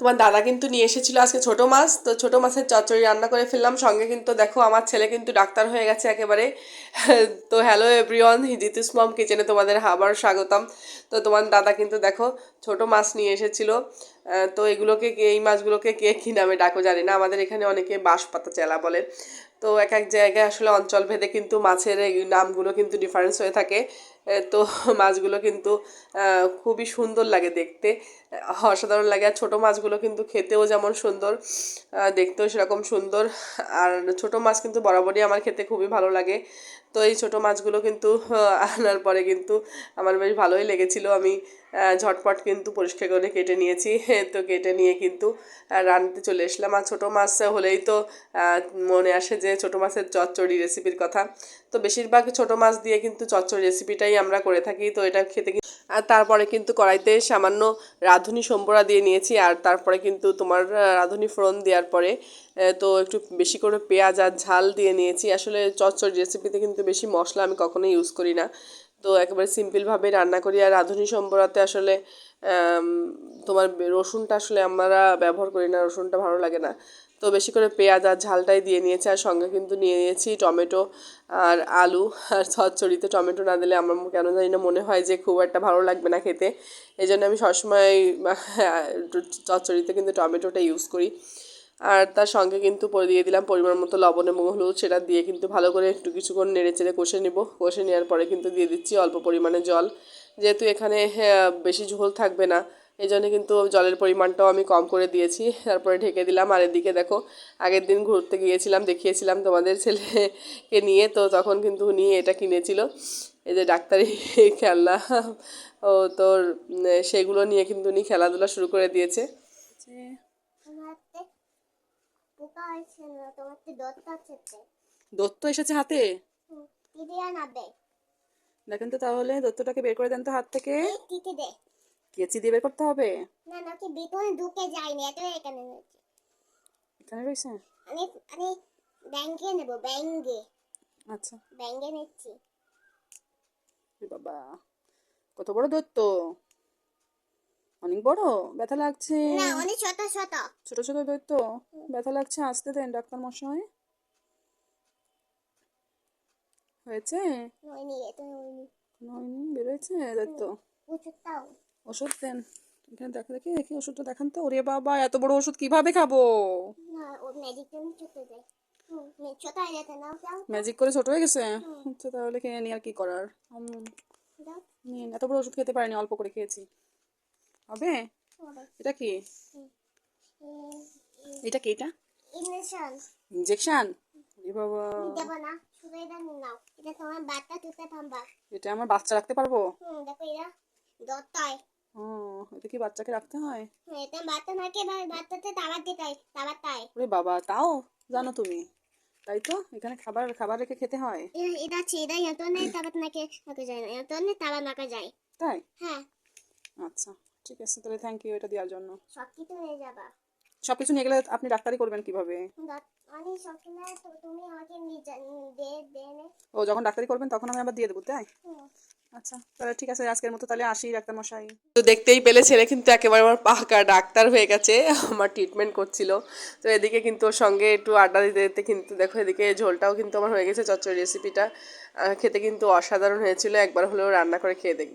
তোমার দাদা কিন্তু নিয়ে এসেছিল আজকে ছোট মাছ, তো ছোট মাছের চচ্চড়ি রান্না করে ফেললাম। সঙ্গে কিন্তু দেখো, আমার ছেলে কিন্তু ডাক্তার হয়ে গেছে একেবারে। তো হ্যালো এভরিওয়ান জিতুস মম কিচেনে তোমাদের আবার স্বাগতম। তো তোমার দাদা কিন্তু দেখো, ছোট মাছ নিয়ে এসেছিল। তো এগুলোকে কে- এই মাছগুলোকে কে কী নামে ডাকো জানি না। আমাদের এখানে অনেকে বাঁশপাতা চেলা বলে। তো এক এক জায়গায় আসলে অঞ্চল ভেদে কিন্তু মাছের এই নামগুলো কিন্তু ডিফারেন্স হয়ে থাকে। তো মাছগুলো কিন্তু খুবই সুন্দর লাগে দেখতে। অসাধারণ লাগে। আর ছোটো মাছগুলো কিন্তু খেতেও যেমন সুন্দর দেখতেও সেরকম সুন্দর। আর ছোটো মাছ কিন্তু বরাবরই আমার খেতে খুবই ভালো লাগে। তো এই ছোটো মাছগুলো কিন্তু আনার পরে কিন্তু আমার বেশ ভালোই লেগেছিল। আমি ঝটপট কিন্তু পরিষ্কার করে কেটে নিয়েছি। তো কেটে নিয়ে কিন্তু আহ, রান্নাতে চলে এসলাম। আর ছোটো মাছ হলেই তো মনে আসে যে ছোটো মাছের চচ্চড়ি রেসিপির কথা। তো বেশিরভাগ ছোটো মাছ দিয়ে কিন্তু চচ্চড়ি রেসিপিটাই আমরা করে থাকি, তো এটা খেতে আর তারপরে কিন্তু কড়াইতে সামান্য রাঁধুনি সম্বরা দিয়ে নিয়েছি, আর তারপরে কিন্তু তোমার রাঁধুনি ফোড়ন দেওয়ার পরে তো একটু বেশি করে পেঁয়াজ আর ঝাল দিয়ে নিয়েছি। আসলে চচ্চর রেসিপিতে কিন্তু বেশি মশলা আমি কখনোই ইউজ করি না। তো একেবারে সিম্পলভাবে রান্না করি, আর রাঁধুনি সম্বরাতে আসলে তোমার রসুনটা আসলে আমরা ব্যবহার করি না, রসুনটা ভালো লাগে না। তো বেশি করে পেঁয়াজ আর ঝালটাই দিয়ে নিয়েছি আর সঙ্গে কিন্তু নিয়ে নিয়েছি টমেটো আর আলু আর চচ্চড়িতে টমেটো না দিলে আমার কেন জানি না মনে হয় যে খুব একটা ভালো লাগবে না খেতে। এই জন্য আমি সবসময় চচ্চড়িতে কিন্তু টমেটোটা ইউজ করি। আর তার সঙ্গে কিন্তু দিয়ে দিলাম পরিমাণ মতো লবণ এবং হলুদ সেটা দিয়ে কিন্তু ভালো করে একটু কিছুক্ষণ নেড়ে চেড়ে কষে নিব। কষে নেওয়ার পরে কিন্তু দিয়ে দিচ্ছি অল্প পরিমাণে জল। যেহেতু এখানে হ্যাঁ, বেশি ঝোল থাকবে না এই জন্য কিন্তু জলের পরিমাণটাও আমি কম করে দিয়েছি তারপরে ঢেকে দিলাম। আর এদিকে দেখো আগের দিন ঘুরতে গিয়েছিলাম দেখিয়েছিলাম তোমাদের ছেলেকে নিয়ে তো তখন কিন্তু উনি এটা কিনেছিল। এই যে ডাক্তারি খেলনা ও তোর সেগুলো নিয়ে কিন্তু উনি খেলাধুলা শুরু করে দিয়েছে। দত্ত এসেছে হাতে? দেখেন তো তাহলে দত্তটাকে বের করে দেন তো হাত থেকে। কেচি দিয়ে বের করতে হবে? না নাকি ভিতরে ঢুকে যায়নি এত এখানে রয়েছে। এখানে রয়েছে? আমি আমি ব্যাংকে নেব ব্যাংকে। আচ্ছা। ব্যাংকে নিচ্ছি। বাবা কত বড় দত্ত অনেক বড় ব্যথা লাগছে। না অনেক ছোট ছোট। ছোট ছোট দৈত্য ব্যথা লাগছে আসতে দেন ডাক্তার মশাই। হয়েছে? হয়নি এত হয়নি। হয়নি বেরোয়েছে দৈত্য? ওষুধটাও ওষুধ দেন। এখানে দেখা দেখি দেখি ওষুধটা দেখান তো। ওরে বাবা এত বড় ওষুধ কীভাবে খাব? ম্যাজিক করে ছোট হয়ে গেছে? আচ্ছা তাহলে খেয়ে নিয়ে আর কি করার? নিন এত বড় ওষুধ খেতে পারিনি অল্প করে খেয়েছি। হবে? এটা কি? এটা কি এটা? ইনজেকশন এ বাবা। এটা আমার বাচ্চা রাখতে পারব? দেখো এরা দত্তায়। ও এটা কি বাচ্চাকে রাখতে হয়? এটা বাচ্চা নাকি ভাই বাচ্চাতে তাবার দিতাই তাবার তাই ওরে বাবা তাও? জানো তুমি? তাই তো? এখানে খাবার খাবার রেখে খেতে হয়? এটা আছে এটা এত নেই তাবার নাকি নাকে যায় না এত নেই তাবার নাকা যায়। তাই? হ্যাঁ। আচ্ছা ঠিক আছে তাহলে থ্যাংক ইউ এটা দেওয়ার জন্য। সব কিছু নিয়ে যাবা। সব কিছু নিয়ে গেলে আপনি ডাক্তারি করবেন কীভাবে? দত- আমি তুমি আমাকে ও যখন ডাক্তারি করবেন তখন আমি আবার দিয়ে দেবো তাই। আচ্ছা তাহলে ঠিক আছে, আজকের মতো তাহলে আসি ডাক্তার মশাই তো দেখতেই পেলে ছেলে কিন্তু একেবারে আমার পাকা ডাক্তার হয়ে গেছে, আমার ট্রিটমেন্ট করছিল। তো এদিকে কিন্তু ওর সঙ্গে একটু আড্ডা দিতে দিতে কিন্তু দেখো এদিকে ঝোলটাও কিন্তু আমার হয়ে গেছে, চচ্চড়ি রেসিপিটা খেতে কিন্তু অসাধারণ হয়েছিল, একবার হলেও রান্না করে খেয়ে দেখি